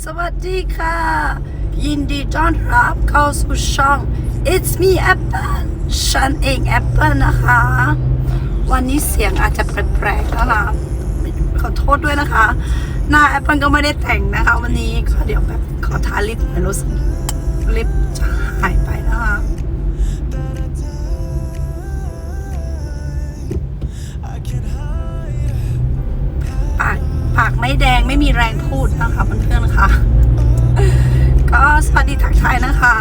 สวัสดีค่ะ ยินดีต้อนรับเข้าสู่ช่อง It's me Apple ฉันเอง Apple นะคะ วันนี้เสียงอาจจะแปลกๆนะคะขอโทษด้วยนะคะ หน้า Apple ก็ไม่ได้แต่งนะคะ วันนี้ก็เดี๋ยวแบบขอทาลิปหน่อยรู้สึกลิปจะหายไปนะคะ ไม่แดงไม่มีแรงพูดนะคะเพื่อนๆค่ะ ก็สวัสดีทักทายนะคะ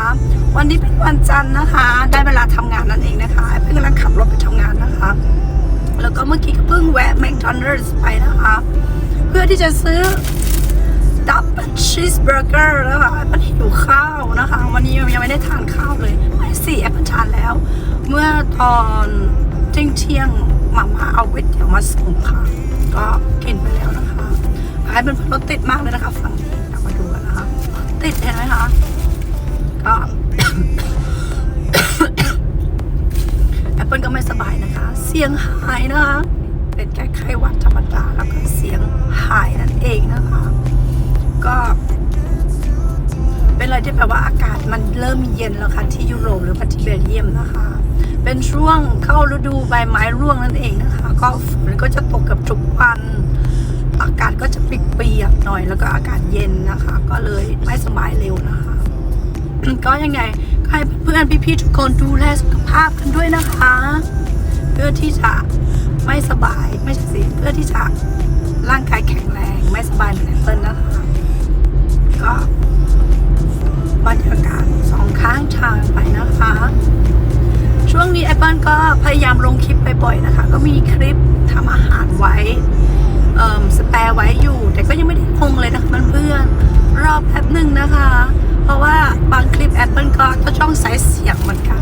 วันนี้เป็นวันจันทร์นะคะ ได้เวลาทำงานนั่นเองนะคะเพิ่งกำลังขับรถไปทำงานนะคะ แล้วก็เมื่อกี้ก็เพิ่งแวะแมคโดนัลด์ไปนะคะ เพื่อที่จะซื้อดับเบิลชีสเบอร์เกอร์นะคะแอปเปิลหิวข้าวนะคะ วันนี้ยังไม่ได้ทานข้าวเลยไม่สิแอปเปิลทานแล้ว เมื่อตอนเที่ยงเที่ยงๆมาม่าเอาก๋วยเตี๋ยวมาส่งค่ะ ก็กินไปแล้วนะคะ ไอ้เป็นรถติดมากเลยนะคะฝั่งกลับมาดูกันนะคะติดเห็นไหมคะก็แอปเปิลก็ไม่สบายนะคะ เสียงหายนะคะเป็นแค่ไข้หวัดธรรมดาแล้วก็เสียงหายนั่นเองนะคะ ก็ เป็นอะไรที่แปลว่าอากาศมันเริ่มเย็นแล้วค่ะที่ยุโรปหรือว่าที่เบลเยียมนะคะ เป็นช่วงเข้าฤดูใบไม้ร่วงนั่นเองนะคะ ก็ฝนก็จะตกกับทุกวัน อากาศก็จะเปียกหน่อยแล้วก็อากาศเย็นนะคะ ก็เลยไม่สบายเร็วนะคะ ก็ยังไงให้เพื่อนพี่ๆทุกคนดูแลสุขภาพกันด้วยนะคะ เพื่อที่จะไม่สบายไม่ใช่สิเพื่อที่จะร่างกายแข็งแรงไม่สบายเหมือนแอปเปิลนะคะ ก็บรรยากาศสองข้างทางไปนะคะ ช่วงนี้แอปเปิลก็พยายามลงคลิปไปบ่อยนะคะ ก็มีคลิปทำอาหารไว้เอ่อสแปร์ไว้อยู่ แต่ ก็ยังไม่ได้ลงเลยนะคะเพื่อนๆรอแป๊บหนึ่งนะคะ เพราะว่าบางคลิป Apple ก็ก็ช่องใส่เสียงเหมือนกัน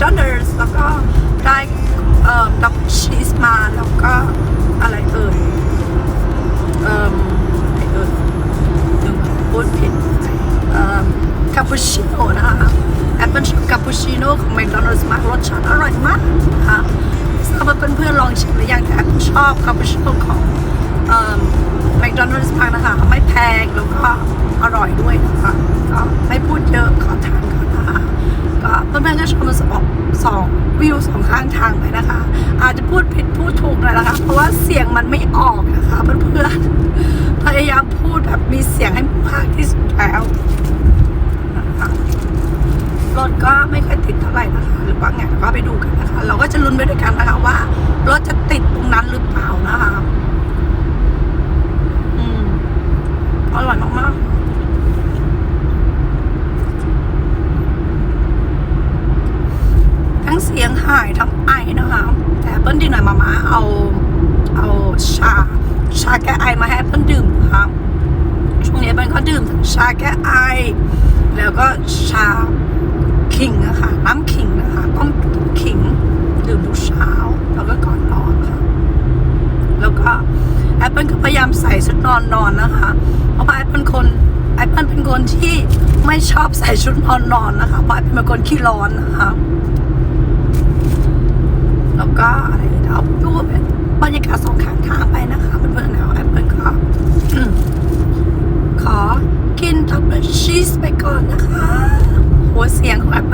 จากแมคโดนัลด์แล้วก็ได้เอ่อดับชีสมาแล้วก็อะไรเอ่ยเอ่ออะไรเอ่ยลืมพูดผิดเอ่อคาปูชิโน่นะคะแอปเปิลคาปูชิโน่ของแมคโดนัลด์มากรสชาติอร่อยมากนะคะทราบว่าเพื่อนๆลองชิมหรือยังแต่ชอบคาปูชิโน่ของเอ่อแมคโดนัลด์มากนะคะไม่แพงแล้วก็อร่อยด้วยนะคะก็ สียงมันไม่ออกนะคะเพื่อนๆพยายามพูดแบบมีเสียงให้มากที่สุดแล้วนะคะรถก็ไม่ค่อยติดเท่าไหร่นะคะ หรือว่าไงเราก็ไปดูกันนะคะ เราก็จะลุ้นไปด้วยกันนะคะว่ารถจะติดตรงนั้นหรือเปล่านะคะอืมอร่อยมากๆทั้งเสียงหายทั้งไอนะคะแต่เปิ้ลดีหน่อยมามาเอา เอาชา ชาแก้ไอมาให้เปิ้ลดื่มนะคะช่วงนี้เปิ้ลก็ดื่มทั้งชาแก้ไอ แล้วก็ชาขิงนะคะน้ำขิงนะคะต้มขิงดื่มทุกเช้าแล้วก็ก่อนนอนค่ะ แล้วก็แอปเปิลก็พยายามใส่ชุดนอนนอนนะคะ เพราะว่าแอปเปิลคนแอปเปิลเป็นคนที่ไม่ชอบใส่ชุดนอนนอนนะคะเพราะแอปเปิลเป็นคนขี้ร้อนนะคะ แล้วก็อะไรเอาดูเป็น บรรยากาศสองข้างทางไปนะคะเพื่อนๆแล้วแอปเปิลก็ขอกินทับเบิลชีสไปก่อนนะคะ หัวเสียงของแอปเปิล